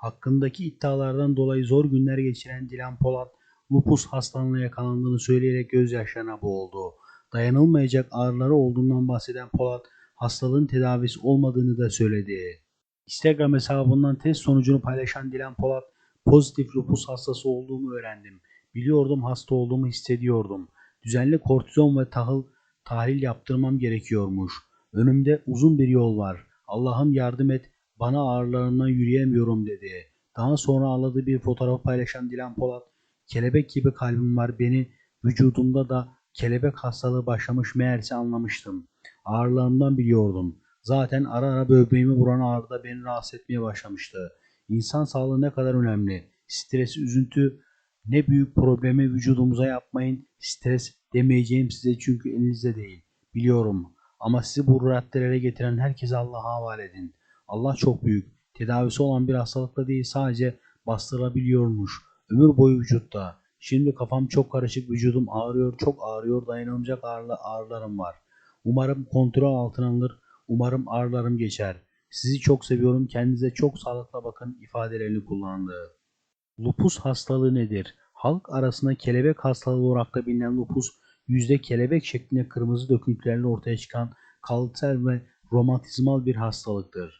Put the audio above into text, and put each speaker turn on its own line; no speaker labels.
Hakkındaki iddialardan dolayı zor günler geçiren Dilan Polat, lupus hastalığına yakalandığını söyleyerek gözyaşlarına boğuldu. Dayanılmayacak ağrıları olduğundan bahseden Polat, hastalığın tedavisi olmadığını da söyledi. Instagram hesabından test sonucunu paylaşan Dilan Polat, pozitif lupus hastası olduğumu öğrendim. Biliyordum hasta olduğumu hissediyordum. Düzenli kortizon ve tahıl tahlil yaptırmam gerekiyormuş. Önümde uzun bir yol var. Allah'ım yardım et, bana ağrılarımdan yürüyemiyorum dedi. Daha sonra ağladığı bir fotoğrafı paylaşan Dilan Polat, kelebek gibi kalbim var beni, vücudumda da kelebek hastalığı başlamış meğerse anlamıştım. Ağrılarımdan biliyordum. Zaten ara ara böbreğimi vuran ağrı da beni rahatsız etmeye başlamıştı. İnsan sağlığı ne kadar önemli. Stres, üzüntü ne büyük problemi vücudumuza yapmayın. Stres demeyeceğim size çünkü elinizde değil. Biliyorum. Ama sizi bu raddelere getiren herkese Allah'a havale edin. Allah çok büyük. Tedavisi olan bir hastalıkla değil sadece bastırabiliyormuş. Ömür boyu vücutta. Şimdi kafam çok karışık, vücudum ağrıyor, çok ağrıyor, dayanılmayacak ağrı, ağrılarım var. Umarım kontrol altına alınır, umarım ağrılarım geçer. Sizi çok seviyorum, kendinize çok sağlıkla bakın ifadelerini kullandı. Lupus hastalığı nedir? Halk arasında kelebek hastalığı olarak da bilinen lupus, yüzde kelebek şeklinde kırmızı döküntülerle ortaya çıkan kalıtsal ve romatizmal bir hastalıktır.